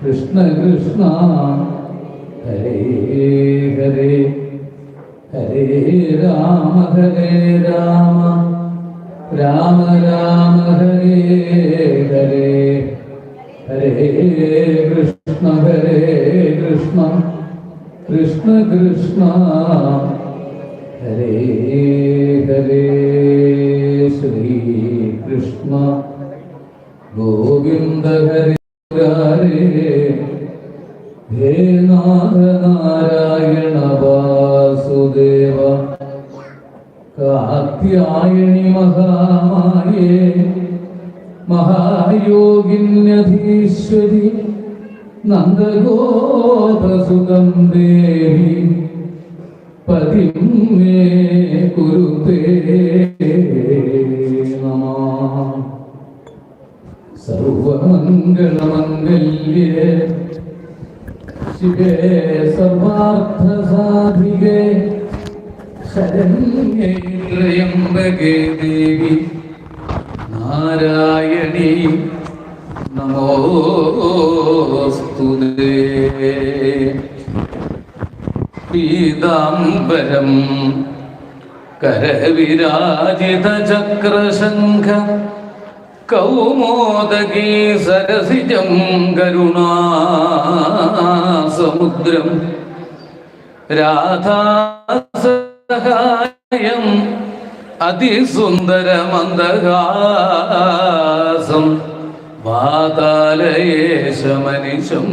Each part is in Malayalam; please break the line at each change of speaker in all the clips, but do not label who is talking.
കൃഷ്ണ കൃഷ്ണ ഹരേ ഹരേ ഹരേ രാമ ഹരേ രാമ രാമ രാമ ഹരേ ഹരേ ഹരേ കൃഷ്ണ ഹരേ കൃഷ്ണ കൃഷ്ണ കൃഷ്ണ ഹരേ ഹരേ ശ്രീ കൃഷ്ണ ഗോവിന്ദ ഹരേ നാരായണ വാസുദേവ കാത്യായണി മഹാമായേ മഹായോഗിന്യധീശ്വരി നന്ദഗോപസുതം ദേവി പതിം മേ സർവമംഗളമംഗല്യേ ശിവേ സർവാർത്ഥസാധികേ. ശരണ്യേ ത്രയംബകേ ദേവി നാരായണി നമോസ്തുതേ പീതാംബരം കരവിരാജിത ചക്രശംഖ കൗമോദകീ സരസിജം കരുണാസമുദ്രം. രാധാസഹായം അതിസുന്ദരമന്ദഹാസം. വാതാലയേശമനിശം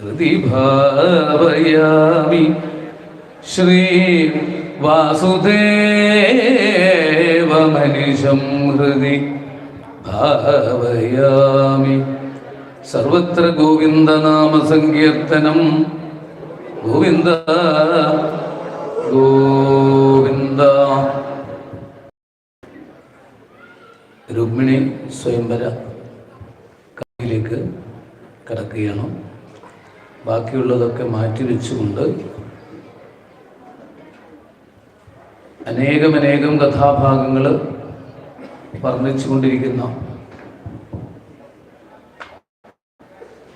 ഹൃതിഭാവയാമി ശ്രീ ശ്രീ വാസുദേവമനിശം ഹൃദി ഭാവയാമി. സർവത്ര ഗോവിന്ദനാമസങ്കീർത്തനം ഗോവിന്ദ ഗോവിന്ദ. രുക്മിണി സ്വയംവര കഥയിലേക്ക് കടക്കുകയാണ്. ബാക്കിയുള്ളതൊക്കെ മാറ്റിവെച്ചുകൊണ്ട് അനേകം കഥാഭാഗങ്ങൾ വർണിച്ചുകൊണ്ടിരിക്കുന്ന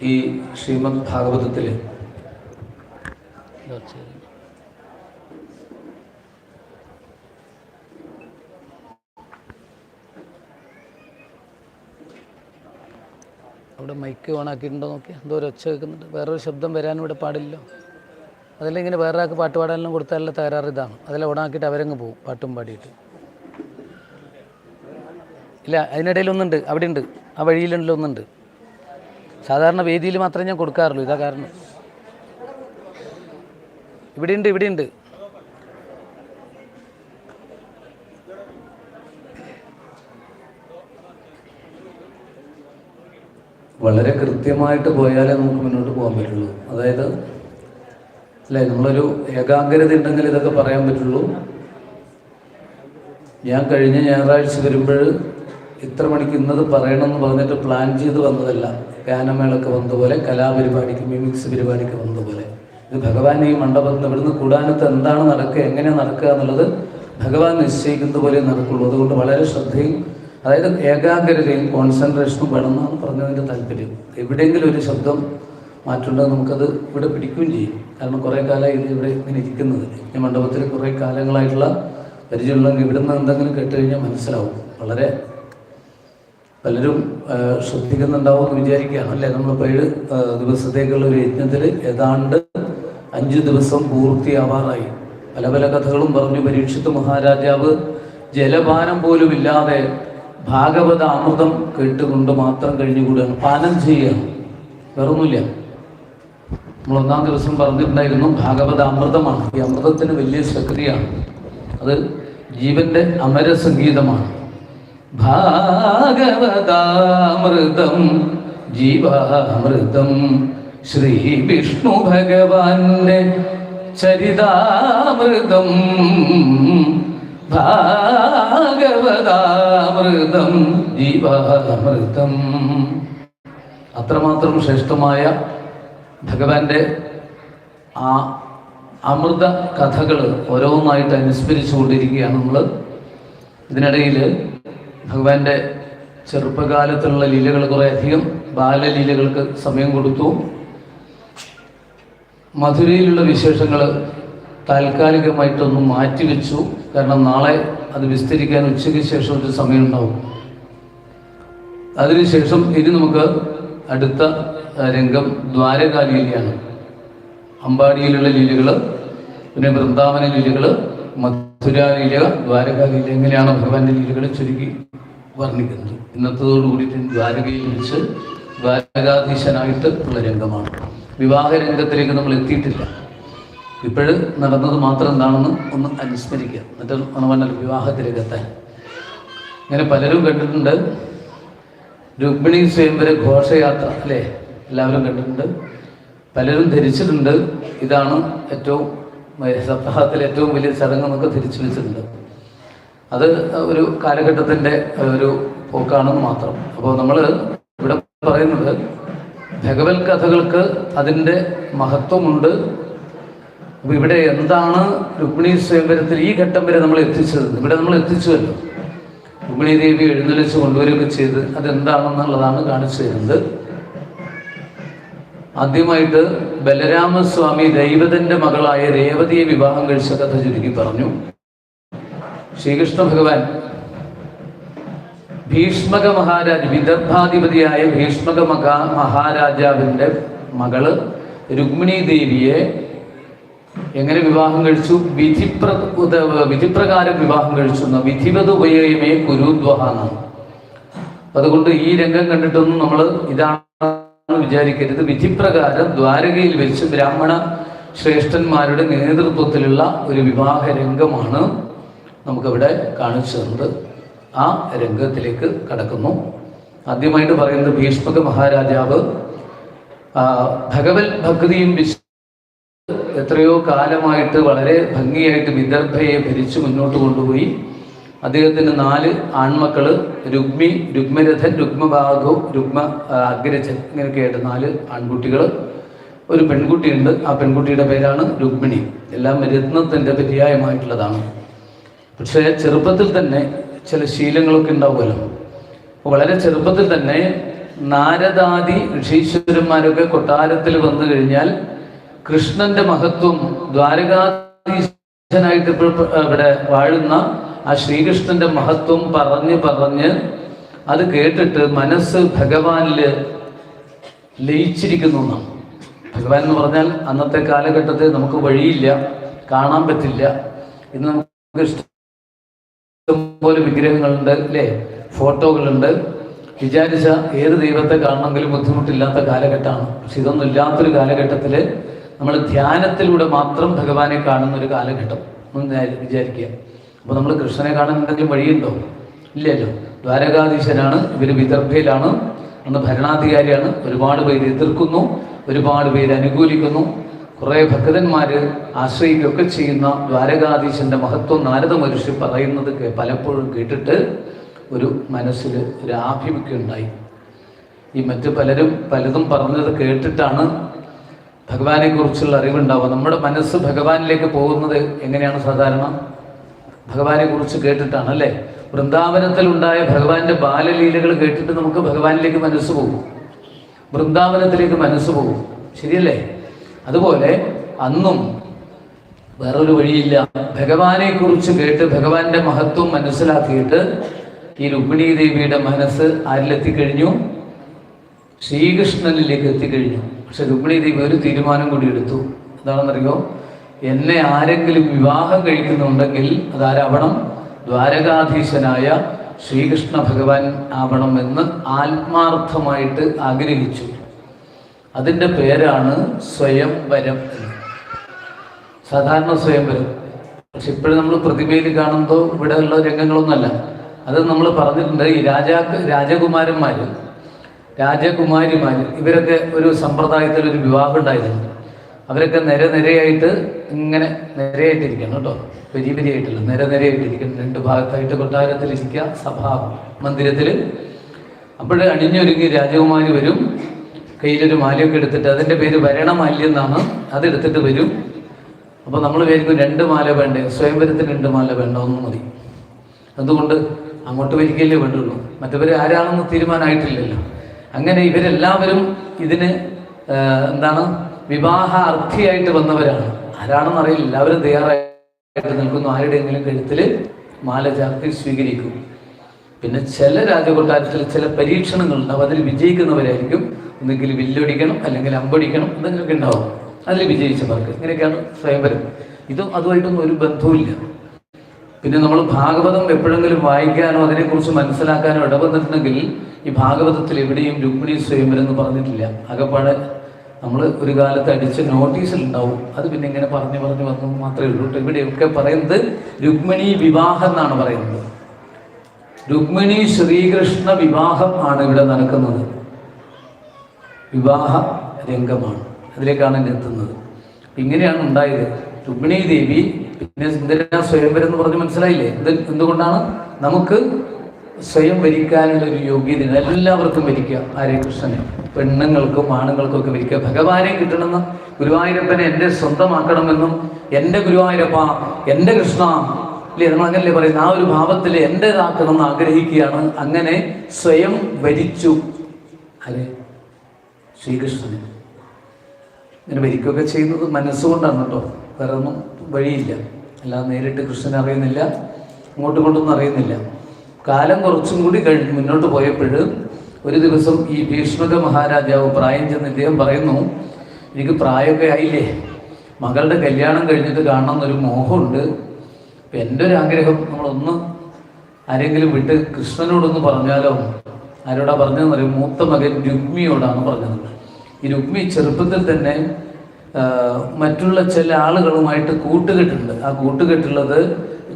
ഈ ശ്രീമദ് ഭാഗവതത്തിൽ
അവിടെ മൈക്ക് ഓൺ നോക്കി എന്തോ ഒരു ഒച്ച കേൾക്കുന്നുണ്ട്. വേറൊരു ശബ്ദം വരാനും ഇവിടെ പാടില്ല അതിൽ ഇങ്ങനെ വേറെ ആൾക്ക് പാട്ട് പാടാനെല്ലാം കൊടുത്താലുള്ള തകരാറ് ഇതാണ്. അതെല്ലാം ഓണാക്കിയിട്ട് അവരങ്ങ് പോകും പാട്ടും പാടിയിട്ട്. ഇല്ല അതിനിടയിൽ ഒന്നുണ്ട് അവിടെ ഉണ്ട് ആ വഴിയിലുണ്ടല്ലോ ഒന്നുണ്ട്. സാധാരണ വേദിയിൽ മാത്രമേ ഞാൻ കൊടുക്കാറുള്ളൂ ഇതാ കാരണം. ഇവിടെയുണ്ട് ഇവിടെയുണ്ട്.
വളരെ കൃത്യമായിട്ട് പോയാലേ നമുക്ക് മുന്നോട്ട് പോകാൻ പറ്റുള്ളൂ. അതായത് അല്ലേ? നമ്മളൊരു ഏകാഗ്രത ഉണ്ടെങ്കിൽ ഇതൊക്കെ പറയാൻ പറ്റുള്ളൂ. ഞാൻ കഴിഞ്ഞ ഞായറാഴ്ച വരുമ്പോൾ ഇത്ര മണിക്ക് ഇന്നത് പറയണമെന്ന് പറഞ്ഞിട്ട് പ്ലാൻ ചെയ്ത് വന്നതല്ല. ഗാനമേളക്ക് വന്നതുപോലെ കലാപരിപാടിക്ക് മിമിക്സ് പരിപാടിക്ക് വന്നതുപോലെ ഇത് ഭഗവാൻ ഈ മണ്ഡപത്തിൽ ഇവിടുന്ന് കൂടാനത്ത് എന്താണ് നടക്കുക എങ്ങനെയാണ് നടക്കുക എന്നുള്ളത് ഭഗവാൻ നിശ്ചയിക്കുന്നത് പോലെ നടക്കുള്ളൂ. അതുകൊണ്ട് വളരെ ശ്രദ്ധയും അതായത് ഏകാഗ്രതയും കോൺസെൻട്രേഷനും വേണമെന്നാണ് പറഞ്ഞതിന്റെ താല്പര്യം. എവിടെയെങ്കിലും ഒരു ശബ്ദം മാറ്റുണ്ടെങ്കിൽ നമുക്കത് ഇവിടെ പിടിക്കുകയും ചെയ്യും. കാരണം കുറേ കാലമായി ഇത് ഇവിടെ ഇങ്ങനെ ഇരിക്കുന്നത്. ഈ മണ്ഡപത്തിൽ കുറേ കാലങ്ങളായിട്ടുള്ള പരിചയമുള്ളെങ്കിൽ ഇവിടുന്ന് എന്തെങ്കിലും കേട്ട് കഴിഞ്ഞാൽ മനസ്സിലാവും. വളരെ പലരും ശ്രദ്ധിക്കുന്നുണ്ടാവും എന്ന് വിചാരിക്കുകയാണ്. അല്ലേ? നമ്മളിപ്പോൾ ഏഴ് ദിവസത്തേക്കുള്ള ഒരു യജ്ഞത്തിൽ ഏതാണ്ട് അഞ്ച് ദിവസം പൂർത്തിയാവാറായി. പല പല കഥകളും പറഞ്ഞു പരീക്ഷിത്ത് മഹാരാജാവ്. ജലപാനം പോലും ഇല്ലാതെ ഭാഗവത അമൃതം കേട്ടുകൊണ്ട് മാത്രം കഴിഞ്ഞുകൂടുകയാണ് പാനം ചെയ്യുകയാണ് വേറൊന്നുമില്ല. നമ്മൾ ഒന്നാം ദിവസം പറഞ്ഞിട്ടുണ്ടായിരുന്നു ഭാഗവത അമൃതമാണ് ഈ അമൃതത്തിന് വലിയ ശക്തിയാണ്. അത് ജീവന്റെ അമര സംഗീതമാണ്. ഭാഗവതാമൃതം ജീവാമൃതം ശ്രീ വിഷ്ണു ഭഗവാന്റെ ചരിതാമൃതം. ഭാഗവതാമൃതം ജീവാമൃതം. അത്രമാത്രം ശ്രേഷ്ഠമായ ഭഗവാന്റെ ആ അമൃത കഥകൾ ഓരോന്നായിട്ട് അനുസ്മരിച്ചു കൊണ്ടിരിക്കുകയാണ് നമ്മൾ ഇതിനിടയിൽ ഭഗവാന്റെ ചെറുപ്പകാലത്തുള്ള ലീലകൾ കുറേയധികം ബാലലീലകൾക്ക് സമയം കൊടുത്തു. മധുരയിലുള്ള വിശേഷങ്ങൾ താൽക്കാലികമായിട്ടൊന്ന് മാറ്റിവെച്ചു. കാരണം നാളെ അത് വിസ്തരിക്കാൻ ഉച്ചയ്ക്ക് ശേഷം ഒരു സമയമുണ്ടാവും. അതിനുശേഷം ഇനി നമുക്ക് അടുത്ത രംഗം ദ്വാരകാലീലയാണ്. അമ്പാടിയിലുള്ള ലീലകൾ പിന്നെ വൃന്ദാവന ലീലകൾ മധുര ലീല ദ്വാരകാലീല എങ്ങനെയാണ് ഭഗവാന്റെ ലീലകൾ ചുരുക്കി വർണിക്കുന്നത്. ഇന്നത്തതോടു കൂടി ദ്വാരകയിൽ വെച്ച് ദ്വാരകാധീശനായിട്ട് ഉള്ള രംഗമാണ്. വിവാഹ രംഗത്തിലേക്ക് നമ്മൾ എത്തിയിട്ടില്ല. ഇപ്പോഴും നടന്നത് മാത്രം എന്താണെന്ന് ഒന്ന് അനുസ്മരിക്കുക. എന്നിട്ട് പറഞ്ഞാൽ വിവാഹത്തിലേക്ക് എത്താൻ പലരും കണ്ടിട്ടുണ്ട് രുക്മിണി സ്വയംവര ഘോഷയാത്ര അല്ലേ? എല്ലാവരും കണ്ടിട്ടുണ്ട്. പലരും ധരിച്ചിട്ടുണ്ട്. ഇതാണ് ഏറ്റവും സപ്താഹത്തിൽ ഏറ്റവും വലിയ ചടങ്ങ് എന്നൊക്കെ ധരിച്ചു വെച്ചിട്ടുണ്ട്. അത് ഒരു കാലഘട്ടത്തിന്റെ ഒരു പോക്കാണെന്ന് മാത്രം. അപ്പോൾ നമ്മൾ ഇവിടെ പറയുന്നത് ഭഗവത് കഥകൾക്ക് അതിന്റെ മഹത്വമുണ്ട്. അപ്പോൾ ഇവിടെ എന്താണ് രുക്മിണി സ്വയംവരത്തിൽ ഈ ഘട്ടം വരെ നമ്മൾ എത്തിച്ചത്? ഇവിടെ നമ്മൾ എത്തിച്ചുവല്ലോ. രുക്മിണി ദേവി എഴുന്നള്ളിച്ച് കൊണ്ടുവരികയൊക്കെ ചെയ്ത് അതെന്താണെന്നുള്ളതാണ് കാണിച്ചു തരുന്നത്. ആദ്യമായിട്ട് ബലരാമസ്വാമി ദൈവതന്റെ മകളായ രേവതിയെ വിവാഹം കഴിച്ച കഥ ചുരുക്കി പറഞ്ഞു. ശ്രീകൃഷ്ണ ഭഗവാൻ ഭീഷ്മക മഹാരാജ് വിദർഭാധിപതിയായ ഭീഷ്മക മഹാ മഹാരാജാവിന്റെ മകൾ രുക്മിണി ദേവിയെ എങ്ങനെ വിവാഹം കഴിച്ചു? വിധിപ്ര വിധിപ്രകാരം വിവാഹം കഴിച്ചു. എന്ന വിധിവത് ഉപയോഗമേ കുരുദ്വഹ എന്നാണ്. അതുകൊണ്ട് ഈ രംഗം കണ്ടിട്ടൊന്നും നമ്മൾ ഇതാണ് വിചാരിക്കരുത്. വിധിപ്രകാരം ദ്വാരകയിൽ വെച്ച് ബ്രാഹ്മണ ശ്രേഷ്ഠന്മാരുടെ നേതൃത്വത്തിലുള്ള ഒരു വിവാഹ രംഗമാണ് നമുക്കവിടെ കാണിച്ചു തന്നത് ആ രംഗത്തിലേക്ക് കടക്കുന്നു. ആദ്യമായിട്ട് പറയുന്നത് ഭീഷ്മക മഹാരാജാവ് ഭഗവത് ഭക്തിയും എത്രയോ കാലമായിട്ട് വളരെ ഭംഗിയായിട്ട് വിദർഭയെ ഭരിച്ചു മുന്നോട്ട് കൊണ്ടുപോയി. അദ്ദേഹത്തിന് നാല് ആൺമക്കൾ രുഗ്മി രുഗ്മരഥൻ രുക്മബാഹു രുഗ്മ അഗ്രജൻ ഇങ്ങനെയൊക്കെയായിട്ട് നാല് ആൺകുട്ടികൾ ഒരു പെൺകുട്ടിയുണ്ട്. ആ പെൺകുട്ടിയുടെ പേരാണ് രുഗ്മിണി. എല്ലാം രത്നത്തിന്റെ പര്യായമായിട്ടുള്ളതാണ്. പക്ഷേ ചെറുപ്പത്തിൽ തന്നെ ചില ശീലങ്ങളൊക്കെ ഉണ്ടാവുമല്ലോ. വളരെ ചെറുപ്പത്തിൽ തന്നെ നാരദാദി ഋഷീശ്വരന്മാരൊക്കെ കൊട്ടാരത്തിൽ വന്നു കഴിഞ്ഞാൽ കൃഷ്ണന്റെ മഹത്വം ദ്വാരകാധീശനായിട്ട് ഇവിടെ വാഴുന്ന ആ ശ്രീകൃഷ്ണന്റെ മഹത്വം പറഞ്ഞ് പറഞ്ഞ് അത് കേട്ടിട്ട് മനസ്സ് ഭഗവാനിൽ ലയിച്ചിരിക്കുന്നു ഭഗവാൻ എന്ന് പറഞ്ഞാൽ അന്നത്തെ കാലഘട്ടത്തിൽ നമുക്ക് വഴിയില്ല കാണാൻ പറ്റില്ല. ഇന്ന് നമുക്ക് ഇഷ്ടംപോലെ വിഗ്രഹങ്ങളുണ്ട് അല്ലേ? ഫോട്ടോകളുണ്ട്. വിചാരിച്ച ഏത് ദൈവത്തെ കാണണമെങ്കിലും ബുദ്ധിമുട്ടില്ലാത്ത കാലഘട്ടമാണ്. പക്ഷെ ഇതൊന്നും ഇല്ലാത്തൊരു കാലഘട്ടത്തിൽ നമ്മൾ ധ്യാനത്തിലൂടെ മാത്രം ഭഗവാനെ കാണുന്ന ഒരു കാലഘട്ടം. ഒന്ന് വിചാരിക്കുക. അപ്പോൾ നമ്മൾ കൃഷ്ണനെ കാണാൻ എന്തെങ്കിലും വഴിയുണ്ടോ? ഇല്ലല്ലോ. ദ്വാരകാധീശനാണ്. ഇവർ വിദർഭയിലാണ്. അന്ന് ഭരണാധികാരിയാണ്. ഒരുപാട് പേര് എതിർക്കുന്നു. ഒരുപാട് പേര് അനുകൂലിക്കുന്നു. കുറേ ഭക്തന്മാർ ആശ്രയിക്കുകയൊക്കെ ചെയ്യുന്ന ദ്വാരകാധീശന്റെ മഹത്വം നാരദ മഹർഷി പറയുന്നത് പലപ്പോഴും കേട്ടിട്ട് ഒരു മനസ്സിൽ ഒരു ആഭിമുഖ്യം ഉണ്ടായി. ഈ മറ്റ് പലരും പലതും പറഞ്ഞത് കേട്ടിട്ടാണ് ഭഗവാനെ കുറിച്ചുള്ള അറിവുണ്ടാവുക. നമ്മുടെ മനസ്സ് ഭഗവാനിലേക്ക് പോകുന്നത് എങ്ങനെയാണ് സാധാരണ? ഭഗവാനെ കുറിച്ച് കേട്ടിട്ടാണ് അല്ലേ? വൃന്ദാവനത്തിൽ ഉണ്ടായ ഭഗവാന്റെ ബാലലീലകൾ കേട്ടിട്ട് നമുക്ക് ഭഗവാനിലേക്ക് മനസ്സ് പോകും. വൃന്ദാവനത്തിലേക്ക് മനസ്സ് പോകും. ശരിയല്ലേ? അതുപോലെ അന്നും വേറൊരു വഴിയില്ല. ഭഗവാനെ കുറിച്ച് കേട്ട് ഭഗവാന്റെ മഹത്വം മനസ്സിലാക്കിയിട്ട് ഈ രുക്മിണി ദേവിയുടെ മനസ്സ് ആരിലെത്തിക്കഴിഞ്ഞു? ശ്രീകൃഷ്ണനിലേക്ക് എത്തിക്കഴിഞ്ഞു. പക്ഷെ രുക്മിണി ദേവി ഒരു തീരുമാനം കൂടി എടുത്തു. എന്താണെന്നറിയോ? എന്നെ ആരെങ്കിലും വിവാഹം കഴിക്കുന്നുണ്ടെങ്കിൽ അതാരാവണം? ദ്വാരകാധീശനായ ശ്രീകൃഷ്ണ ഭഗവാൻ ആവണം എന്ന് ആത്മാർത്ഥമായിട്ട് ആഗ്രഹിച്ചു. അതിന്റെ പേരാണ് സ്വയംവരം സാധാരണ സ്വയംവരം പക്ഷെ ഇപ്പോഴും നമ്മൾ പ്രതിമയിൽ കാണുമ്പോൾ ഇവിടെ ഉള്ള രംഗങ്ങളൊന്നുമല്ല. അത് നമ്മൾ പറഞ്ഞിട്ടുണ്ട് ഈ രാജാ രാജകുമാരന്മാർ രാജകുമാരിമാർ ഇവരൊക്കെ ഒരു സമ്പ്രദായത്തിൽ ഒരു വിവാഹം ഉണ്ടായിരുന്നു. അവരൊക്കെ നിര നിരയായിട്ട് ഇങ്ങനെ നിരയായിട്ടിരിക്കണം കേട്ടോ. വലിയ വരിയായിട്ടില്ല നിര നിരയായിട്ടിരിക്കണം രണ്ട് ഭാഗത്തായിട്ട് കൊട്ടാരത്തിലിരിക്കുക സഭാ മന്ദിരത്തിൽ അപ്പോൾ അണിഞ്ഞൊരുങ്ങി രാജകുമാരി വരും. കയ്യിലൊരു മാലയൊക്കെ എടുത്തിട്ട് അതിന്റെ പേര് വരണമാല്യം എന്നാണ്. അതെടുത്തിട്ട് വരും. അപ്പോൾ നമ്മൾ വിചാരിക്കും രണ്ട് മാല വേണ്ടേ? സ്വയംവരത്തിന് രണ്ട് മാല വേണ്ട ഒന്ന് മതി. അതുകൊണ്ട് അങ്ങോട്ട് വരികയല്ലേ വേണ്ടുള്ളൂ. മറ്റവർ ആരാണെന്ന് തീരുമാനമായിട്ടില്ലല്ലോ. അങ്ങനെ ഇവരെല്ലാവരും ഇതിന് എന്താണ് വിവാഹ അർത്ഥിയായിട്ട് വന്നവരാണ്. ആരാണെന്ന് അറിയില്ല. എല്ലാവരും തയ്യാറായിട്ട് നിൽക്കുന്നു. ആരുടെയെങ്കിലും കഴുത്തിൽ മാല ചാർത്തി സ്വീകരിക്കും. പിന്നെ ചില രാജകൊട്ടാരത്തിൽ ചില പരീക്ഷണങ്ങൾ പരീക്ഷണങ്ങളുണ്ടാവും അതിൽ വിജയിക്കുന്നവരായിരിക്കും. ഒന്നുകിൽ വില്ലൊടിക്കണം അല്ലെങ്കിൽ അമ്പടിക്കണം എന്തെങ്കിലുമൊക്കെ ഉണ്ടാവും. അതിൽ വിജയിച്ചവർക്ക് ഇങ്ങനെയൊക്കെയാണ് സ്വയംവരം ഇതും അതുമായിട്ടൊന്നും ഒരു ബന്ധവുമില്ല. പിന്നെ നമ്മൾ ഭാഗവതം എപ്പോഴെങ്കിലും വായിക്കാനോ അതിനെക്കുറിച്ച് മനസ്സിലാക്കാനോ ഇടവന്നിട്ടുണ്ടെങ്കിൽ ഈ ഭാഗവതത്തിൽ എവിടെയും രുക്മിണി സ്വയംവരം എന്ന് പറഞ്ഞിട്ടില്ല. ആകപ്പാടെ നമ്മൾ ഒരു കാലത്ത് അടിച്ച നോട്ടീസിലുണ്ടാവും അത് പിന്നെ ഇങ്ങനെ പറഞ്ഞു പറഞ്ഞു വന്നു മാത്രമേ ഉള്ളൂ. ഇവിടെയൊക്കെ പറയുന്നത് രുക്മിണി വിവാഹം എന്നാണ് പറയുന്നത്. രുക്മിണി ശ്രീകൃഷ്ണ വിവാഹം ആണ് ഇവിടെ നടക്കുന്നത്. വിവാഹ രംഗമാണ്. അതിലേക്കാണ് എന്നെ എത്തുന്നത്. ഇങ്ങനെയാണ് ഉണ്ടായത്. രുക്മിണി ദേവി പിന്നെ സുന്ദര സ്വയംവരം എന്ന് പറഞ്ഞ് മനസ്സിലായില്ലേ? എന്ത് എന്തുകൊണ്ടാണ്? നമുക്ക് സ്വയം ഭരിക്കാനുള്ള ഒരു യോഗ്യത എല്ലാവർക്കും ഭരിക്കുക. ആരെ കൃഷ്ണനെ പെണ്ണുങ്ങൾക്കും ആണുങ്ങൾക്കും ഒക്കെ ഭരിക്കുക. ഭഗവാനെ കിട്ടണമെന്ന് ഗുരുവായൂരപ്പനെ എന്റെ സ്വന്തമാക്കണമെന്നും എന്റെ ഗുരുവായൂരപ്പ എന്റെ കൃഷ്ണ അല്ലേ? നമ്മൾ അങ്ങനല്ലേ പറയുന്നത്? ആ ഒരു ഭാവത്തിൽ എന്റെതാക്കണം എന്ന് ആഗ്രഹിക്കുകയാണ്. അങ്ങനെ സ്വയം ഭരിച്ചു. അല്ലേ ശ്രീകൃഷ്ണനെ. ഇങ്ങനെ ഭരിക്കുകയൊക്കെ ചെയ്യുന്നത് മനസ്സുകൊണ്ടാണ് കേട്ടോ. വേറെ ഒന്നും വഴിയില്ല. അല്ലാതെ നേരിട്ട് കൃഷ്ണനെ അറിയുന്നില്ല അങ്ങോട്ട് കൊണ്ടൊന്നും അറിയുന്നില്ല. കാലം കുറച്ചും കൂടി കഴിഞ്ഞ് മുന്നോട്ട് പോയപ്പോൾ ഒരു ദിവസം ഈ ഭീഷ്മക മഹാരാജാവ് പ്രായം ചെന്ന് ഇദ്ദേഹം പറയുന്നു എനിക്ക് പ്രായമൊക്കെ ആയില്ലേ? മകളുടെ കല്യാണം കഴിഞ്ഞിട്ട് കാണണം എന്നൊരു മോഹമുണ്ട്. അപ്പം എന്റെ ഒരു ആഗ്രഹം നമ്മളൊന്ന് ആരെങ്കിലും വിട്ട് കൃഷ്ണനോടൊന്ന് പറഞ്ഞാലോ? ആരോടാ പറഞ്ഞതെന്ന് പറയും മൂത്ത മകൻ രുക്മിയോടാണ് പറഞ്ഞത്. ഈ രുക്മി ചെറുപ്പത്തിൽ തന്നെ മറ്റുള്ള ചില ആളുകളുമായിട്ട് കൂട്ടുകെട്ടുണ്ട്. ആ കൂട്ടുകെട്ടുള്ളത്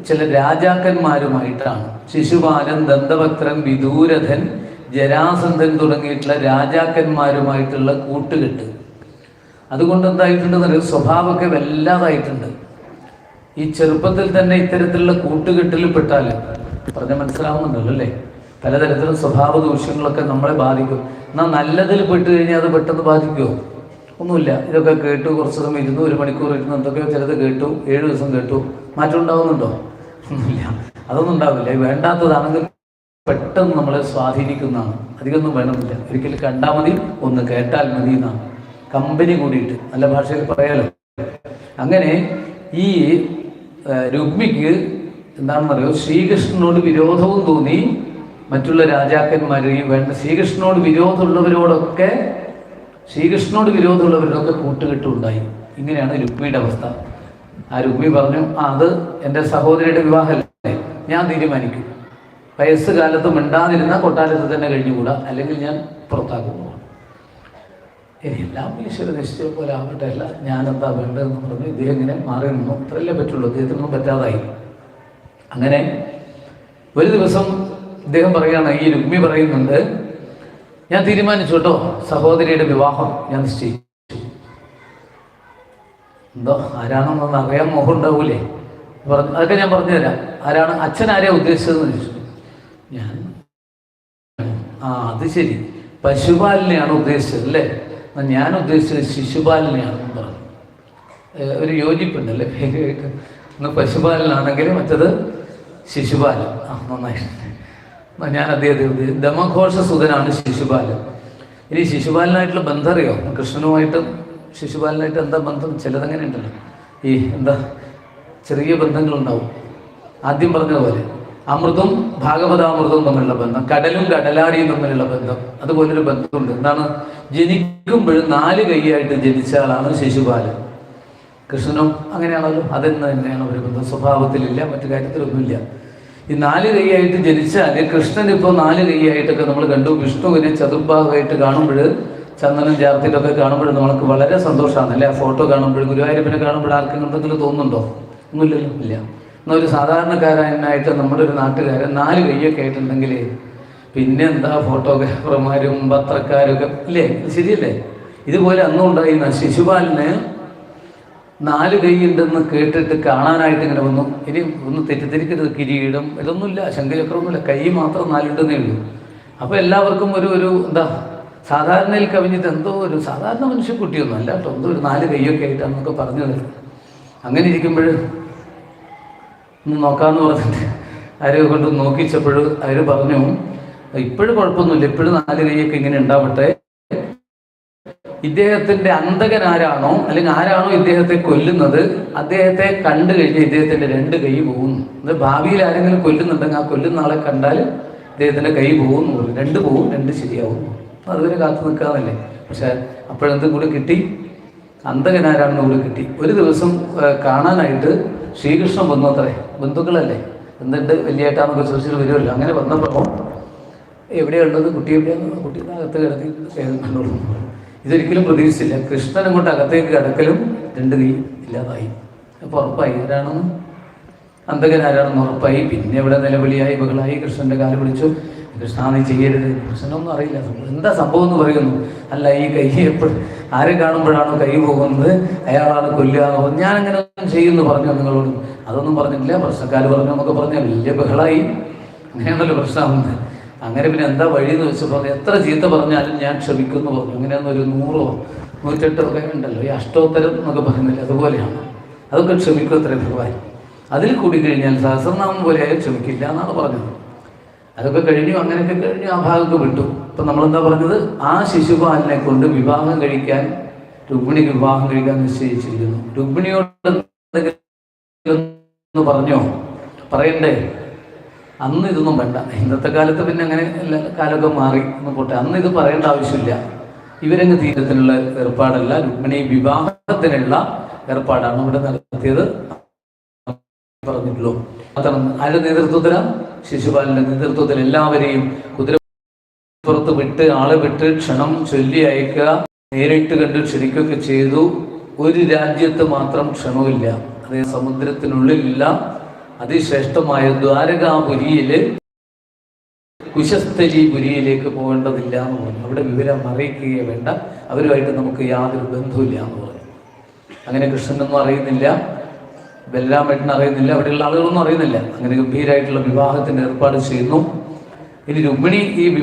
ചില രാജാക്കന്മാരുമായിട്ടാണ്. ശിശുപാലൻ ദന്തഭക്തൻ വിദൂരഥൻ ജരാസന്ധൻ തുടങ്ങിയിട്ടുള്ള രാജാക്കന്മാരുമായിട്ടുള്ള കൂട്ടുകെട്ട്. അതുകൊണ്ട് എന്തായിട്ടുണ്ടെന്ന് അറിയാം സ്വഭാവമൊക്കെ വല്ലാതായിട്ടുണ്ട്. ഈ ചെറുപ്പത്തിൽ തന്നെ ഇത്തരത്തിലുള്ള കൂട്ടുകെട്ടിൽ പെട്ടാൽ പറഞ്ഞ മനസ്സിലാവുന്നുണ്ടല്ലോ അല്ലേ? പലതരത്തിലുള്ള സ്വഭാവ ദൂഷ്യങ്ങളൊക്കെ നമ്മളെ ബാധിക്കും. എന്നാൽ നല്ലതിൽ പെട്ട് കഴിഞ്ഞാൽ അത് പെട്ടെന്ന് ബാധിക്കുമോ ഒന്നുമില്ല. ഇതൊക്കെ കേട്ടു കുറച്ച് സമയം ഇരുന്നു ഒരു മണിക്കൂർ ഇരുന്നു എന്തൊക്കെയോ ചിലത് കേട്ടു ഏഴ് ദിവസം കേട്ടു. മാറ്റം ഉണ്ടാവുന്നുണ്ടോ? ഒന്നുമില്ല അതൊന്നും ഉണ്ടാവില്ല. വേണ്ടാത്തതാണെങ്കിൽ പെട്ടെന്ന് നമ്മളെ സ്വാധീനിക്കുന്നതാണ്. അധികമൊന്നും വേണമെന്നില്ല. ഒരിക്കലും കണ്ടാൽ മതി ഒന്ന് കേട്ടാൽ മതി എന്നാണ്. കമ്പനി കൂടിയിട്ട് നല്ല ഭാഷയിൽ പറയാലോ? അങ്ങനെ ഈ രുക്മിക്ക് എന്താണെന്നറിയോ? ശ്രീകൃഷ്ണനോട് വിരോധവും തോന്നി. മറ്റുള്ള രാജാക്കന്മാരെയും വേണ്ട ശ്രീകൃഷ്ണനോട് വിരോധമുള്ളവരോടൊക്കെ ശ്രീകൃഷ്ണനോട് വിരോധമുള്ളവരോടൊക്കെ കൂട്ടുകെട്ടുണ്ടായി ഇങ്ങനെയാണ് രുക്മിയുടെ അവസ്ഥ. ആ രുക്മി പറഞ്ഞു അത് എന്റെ സഹോദരിയുടെ വിവാഹമല്ലേ? ഞാൻ തീരുമാനിക്കും. വയസ്സ് കാലത്ത് മിണ്ടാതിരുന്ന കൊട്ടാരത്ത് തന്നെ കഴിഞ്ഞുകൂടാ അല്ലെങ്കിൽ ഞാൻ പുറത്താക്കുന്നു എല്ലാം ഈശ്വര നിശ്ചയം പോലെ ആവട്ടെ അല്ല ഞാനെന്താ വേണ്ടതെന്ന് പറഞ്ഞു ഇദ്ദേഹം ഇങ്ങനെ മാറി നിന്നു. അത്രയല്ലേ പറ്റുള്ളൂ അദ്ദേഹത്തിനൊന്നും പറ്റാതായി. അങ്ങനെ ഒരു ദിവസം ഇദ്ദേഹം പറയുകയാണ് ഈ രുക്മി പറയുന്നുണ്ട് ഞാൻ തീരുമാനിച്ചു കേട്ടോ സഹോദരിയുടെ വിവാഹം ഞാൻ നിശ്ചയിച്ചു. എന്തോ ആരാണെന്നൊന്ന് അറിയാൻ മോഹം ഉണ്ടാവൂലേ? പറഞ്ഞു അതൊക്കെ ഞാൻ പറഞ്ഞുതരാം. ആരാണ് അച്ഛൻ ആരെയാ ഉദ്ദേശിച്ചതെന്ന് ചോദിച്ചു. ഞാൻ ആ അത് ശരി. പശുപാലനെയാണ് ഉദ്ദേശിച്ചത് അല്ലേ? ഞാൻ ഉദ്ദേശിച്ചത് ശിശുപാലനെയാണെന്ന് പറഞ്ഞു. ഒരു യോജിപ്പുണ്ടല്ലേ ഒന്ന് പശുപാലനാണെങ്കിൽ മറ്റത് ശിശുപാലൻ. ആ നന്നായിട്ടുണ്ട് എന്നാ ഞാൻ അദ്ദേഹത്തെ ദമഘോഷ സുതനാണ് ശിശുപാലൻ. ഇനി ശിശുപാലനായിട്ടുള്ള ബന്ധം അറിയോ? കൃഷ്ണനുമായിട്ട് ശിശുപാലനായിട്ട് എന്താ ബന്ധം? ചിലതങ്ങനെ ഉണ്ടല്ലോ ഈ എന്താ ചെറിയ ബന്ധങ്ങളുണ്ടാവും. ആദ്യം പറഞ്ഞതുപോലെ അമൃതും ഭാഗവതാമൃതവും തമ്മിലുള്ള ബന്ധം കടലും കടലാടിയും തമ്മിലുള്ള ബന്ധം അതുപോലൊരു ബന്ധമുണ്ട്. എന്താണ്? ജനിക്കുമ്പോഴും നാല് കൈയായിട്ട് ജനിച്ച ആളാണ് ശിശുപാലൻ. കൃഷ്ണനും അങ്ങനെയാണല്ലോ. അതെന്ന് തന്നെയാണ് ഒരു ബന്ധം? സ്വഭാവത്തിലില്ല മറ്റു കാര്യത്തിലൊന്നുമില്ല. ഈ നാല് കൈയായിട്ട് ജനിച്ചാൽ കൃഷ്ണൻ ഇപ്പോൾ നാല് കൈയായിട്ടൊക്കെ നമ്മൾ കണ്ടു. വിഷ്ണുവിനെ ചതുർഭാഗമായിട്ട് കാണുമ്പോൾ ചന്ദനം ചേർത്തിട്ടൊക്കെ കാണുമ്പോഴും നമുക്ക് വളരെ സന്തോഷമാണ് അല്ലേ? ആ ഫോട്ടോ കാണുമ്പോഴും ഗുരുവായൂരപ്പനെ കാണുമ്പോൾ ആർക്കും എന്തെങ്കിലും തോന്നുന്നുണ്ടോ? ഒന്നുമില്ലല്ലോ ഇല്ല. എന്നാൽ ഒരു സാധാരണക്കാരനായിട്ട് നമ്മുടെ ഒരു നാട്ടുകാരൻ നാല് കൈയൊക്കെ ആയിട്ടുണ്ടെങ്കിൽ പിന്നെ എന്താ ഫോട്ടോഗ്രാഫർമാരും പത്രക്കാരും ഒക്കെ ഇല്ലേ ശരിയല്ലേ? ഇതുപോലെ അന്നും ഉണ്ടായിരുന്ന ശിശുപാലിന് നാല് കൈ ഉണ്ടെന്ന് കേട്ടിട്ട് കാണാനായിട്ട് ഇങ്ങനെ വന്നു. ഇനി ഒന്ന് തെറ്റിദ്ധരിക്കരുത് കിരീടം ഇതൊന്നുമില്ല ശംഖചക്രമൊന്നുമില്ല. കൈ മാത്രം നാലുണ്ടെന്നേ ഉള്ളൂ. അപ്പോൾ എല്ലാവർക്കും ഒരു ഒരു എന്താ സാധാരണയിൽ കവിഞ്ഞിട്ട് എന്തോ ഒരു സാധാരണ മനുഷ്യക്കുട്ടിയൊന്നും അല്ല കേട്ടോ. എന്തോ ഒരു നാല് കൈയൊക്കെ ആയിട്ടാണെന്നൊക്കെ പറഞ്ഞു തരും അങ്ങനെ ഇരിക്കുമ്പോൾ ഒന്ന് നോക്കാമെന്ന് പറഞ്ഞിട്ട് ആരെ കൊണ്ട് നോക്കിച്ചപ്പോൾ അവർ പറഞ്ഞു ഇപ്പോഴും കുഴപ്പമൊന്നുമില്ല. ഇപ്പോഴും നാല് കൈയൊക്കെ ഇങ്ങനെ ഉണ്ടാവട്ടെ. ഇദ്ദേഹത്തിന്റെ അന്തകൻ ആരാണോ അല്ലെങ്കിൽ ആരാണോ ഇദ്ദേഹത്തെ കൊല്ലുന്നത്? അദ്ദേഹത്തെ കണ്ടു കഴിഞ്ഞ് ഇദ്ദേഹത്തിന്റെ രണ്ട് കൈ പോകുന്നു. അത് ഭാവിയിൽ ആരെങ്കിലും കൊല്ലുന്നുണ്ടെങ്കിൽ ആ കൊല്ലുന്ന ആളെ കണ്ടാൽ ഇദ്ദേഹത്തിന്റെ കൈ പോകുന്നു. രണ്ട് പോകും രണ്ട് ശരിയാവും അതുവരെ കാത്തു നിൽക്കാമല്ലേ? പക്ഷെ അപ്പോഴെന്തും കൂടെ കിട്ടി? അന്തകനാരാണെന്ന് കൂടെ കിട്ടി. ഒരു ദിവസം കാണാനായിട്ട് ശ്രീകൃഷ്ണൻ വന്നു അത്രേ. ബന്ധുക്കളല്ലേ? എന്തുണ്ട്? വലിയേട്ടാന്നൊക്കെ ചോദിച്ചിട്ട് വരുമല്ലോ. അങ്ങനെ വന്നപ്പോൾ എവിടെയുള്ളത്? കുട്ടി എവിടെയാണ് കുട്ടി അകത്ത് വേഗം കണ്ടോളൂ. ഇതൊരിക്കലും പ്രതീക്ഷിച്ചില്ല. കൃഷ്ണൻ അങ്ങോട്ട് അകത്തേക്ക് കിടക്കലും രണ്ട് കൈ ഇല്ലാതായി. അപ്പോൾ ഉറപ്പായി. ആരാണെന്ന്? അന്തകനാരാണെന്ന് ഉറപ്പായി. പിന്നെ ഇവിടെ നിലവിളിയായി ബഹളായി. കൃഷ്ണന്റെ കാൽ പിടിച്ചു. കൃഷ്ണ ചെയ്യരുത്. കൃഷ്ണനൊന്നും അറിയില്ല. എന്താ സംഭവം എന്ന് പറയുന്നു? അല്ല ഈ കൈ എപ്പോഴും ആരെ കാണുമ്പോഴാണോ കൈ പോകുന്നത്? അയാളാണ് കൊല്ലുക ഞാൻ അങ്ങനെ ചെയ്യുന്നു പറഞ്ഞു നിങ്ങളോട്. അതൊന്നും പറഞ്ഞിട്ടില്ല. പ്രശ്നക്കാർ പറഞ്ഞു നമുക്ക് പറഞ്ഞ വലിയ ബഹളായി. അങ്ങനെയാണല്ലോ പ്രശ്നമാകുന്നത് അങ്ങനെ പിന്നെ എന്താ വഴി എന്ന് വെച്ചപ്പോൾ എത്ര ചീത്ത പറഞ്ഞാലും ഞാൻ ക്ഷമിക്കുന്നു പറഞ്ഞു. അങ്ങനെയൊന്നും ഒരു നൂറോ നൂറ്റെട്ടോ ഒക്കെ ഉണ്ടല്ലോ. ഈ അഷ്ടോത്തരം എന്നൊക്കെ പറയുന്നില്ല അതുപോലെയാണ്. അതൊക്കെ ക്ഷമിക്കും അത്രയും ഭഗവാൻ അതിൽ കൂടി കഴിഞ്ഞാൽ സഹസ്രനാമം പോലെ ആയാലും ക്ഷമിക്കില്ല എന്നാണ് പറഞ്ഞത്. അതൊക്കെ കഴിഞ്ഞു അങ്ങനെയൊക്കെ കഴിഞ്ഞു ആ ഭാഗമൊക്കെ വിട്ടു. ഇപ്പം നമ്മളെന്താ പറഞ്ഞത്? ആ ശിശുപാലനെ കൊണ്ട് വിവാഹം കഴിക്കാൻ രുക്മിണിക്ക് വിവാഹം കഴിക്കാൻ നിശ്ചയിച്ചിരിക്കുന്നു. രുക്മിണിയോട് എന്ന് പറഞ്ഞോ? പറയണ്ടേ? അന്ന് ഇതൊന്നും വേണ്ട. ഇന്നത്തെ കാലത്ത് പിന്നെ അങ്ങനെ കാലമൊക്കെ മാറി ഒന്ന് പോട്ടെ. അന്ന് ഇത് പറയേണ്ട ആവശ്യമില്ല. ഇവരങ്ങ് തീരത്തിനുള്ള ഏർപ്പാടല്ല. രുക്മിണി വിവാഹത്തിനുള്ള ഏർപ്പാടാണ് ഇവിടെ നടത്തിയത്. പറഞ്ഞിട്ടുള്ളൂ. അത്ര ആരുടെ നേതൃത്വത്തിലാണ് ശിശുപാലന്റെ നേതൃത്വത്തിൽ എല്ലാവരെയും കുതിര പുറത്ത് വിട്ട് ആളെ വിട്ട് ക്ഷണം ചൊല്ലി അയക്കുക. നേരിട്ട് കണ്ട് ക്ഷണിക്കുകയൊക്കെ ചെയ്തു. ഒരു രാജ്യത്ത് മാത്രം ക്ഷണമില്ല അതേ സമുദ്രത്തിനുള്ളിലില്ല. അതിശ്രേഷ്ഠമായ ദ്വാരകാപുരിയിൽ കുശസ്ഥലീപുരിയിലേക്ക് പോകേണ്ടതില്ല എന്ന് പറഞ്ഞു. അവിടെ വിവരം അറിയിക്കുകയേ വേണ്ട. അവരുമായിട്ട് നമുക്ക് യാതൊരു ബന്ധവുമില്ല എന്ന് പറഞ്ഞു. അങ്ങനെ കൃഷ്ണനൊന്നും അറിയുന്നില്ല. ബലരാമേട്ടൻ അറിയുന്നില്ല. അവിടെയുള്ള ആളുകളൊന്നും അറിയുന്നില്ല. അങ്ങനെ ഗംഭീരമായിട്ടുള്ള വിവാഹത്തിന് ഏർപ്പാട് ചെയ്യുന്നു. ഇനി രുക്മിണി ഈ വിവാഹം